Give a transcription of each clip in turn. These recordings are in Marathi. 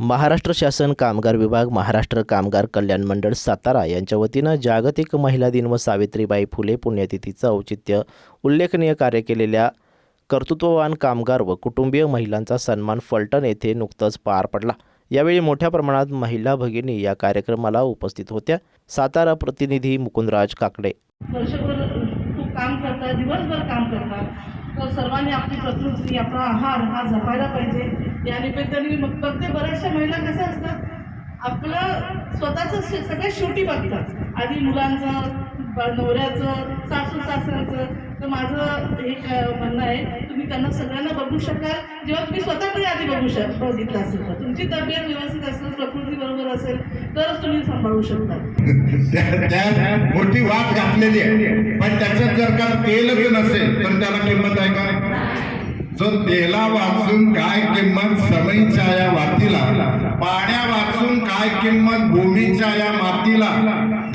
महाराष्ट्र शासन कामगार विभाग महाराष्ट्र कामगार कल्याण मंडळ सातारा यांच्या वतीनं जागतिक महिला दिन व सावित्रीबाई फुले पुण्यतिथीचं औचित्य उल्लेखनीय कार्य केलेल्या कर्तृत्ववान कामगार व कुटुंबीय महिलांचा सन्मान फलटण येथे नुकतंच पार पडला. यावेळी मोठ्या प्रमाणात महिला भगिनी या कार्यक्रमाला उपस्थित होत्या. सातारा प्रतिनिधी मुकुंदराज काकडे. काम करतात दिवसभर काम करतात तर सर्वांनी आपली प्रकृती आपला आहार हा जपायला पाहिजे. या निमित्ताने मग बघते बऱ्याचशा महिला कशा असतात? आपलं स्वतःचं सगळ्या शेवटी बघतात. आधी मुलांचं नवऱ्याचं सासू सासऱ्यांचं. तर माझं एक म्हणणं आहे तुम्ही त्यांना सगळ्यांना बघू शकाल जेव्हा तुम्ही स्वतःकडे आधी बघू शक बघितलं असेल तर. तुमची तब्येत व्यवस्थित असेल प्रकृती बरोबर असेल तरच तुम्ही सांभाळू शकता. मोठी वाट घातलेली आहे. पण त्याचं जर तेलच नसेल तर त्याला किंमत आहे का जो तेला वाचून काय किंमत समईच्या या वातीला पाण्या वाचून काय किंमत भूमीच्या या मातीला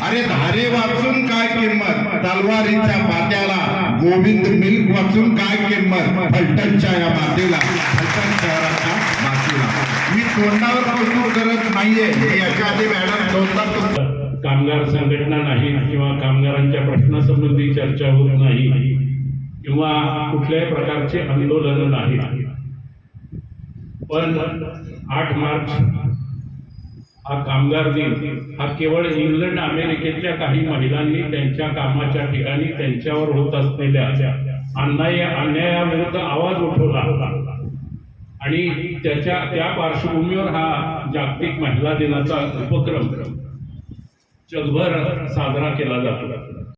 अरे धारे वाचून काय किंमत तलवारीच्या पात्याला गोविंद मिल्क वाचून काय किंमत फलटणच्या या मातीला फलटण शहराच्या मातीला. मी तोंडावर कौतुक करत नाहीये याच्या आधी मॅडम तोंडात कामगार संघटना नाही किंवा कामगारांच्या प्रश्नासंबंधी चर्चा होत नाही किंवा कुठल्याही प्रकारचे आंदोलन नाही. पण आठ मार्च हा कामगार दिन हा केवळ इंग्लंड अमेरिकेतल्या काही महिलांनी त्यांच्या कामाच्या ठिकाणी त्यांच्यावर होत असलेल्या अन्याय अन्यायाविरुद्ध आवाज उठवला. आणि त्याच्या त्या पार्श्वभूमीवर हा जागतिक महिला दिनाचा उपक्रम जगभर साजरा केला जातो.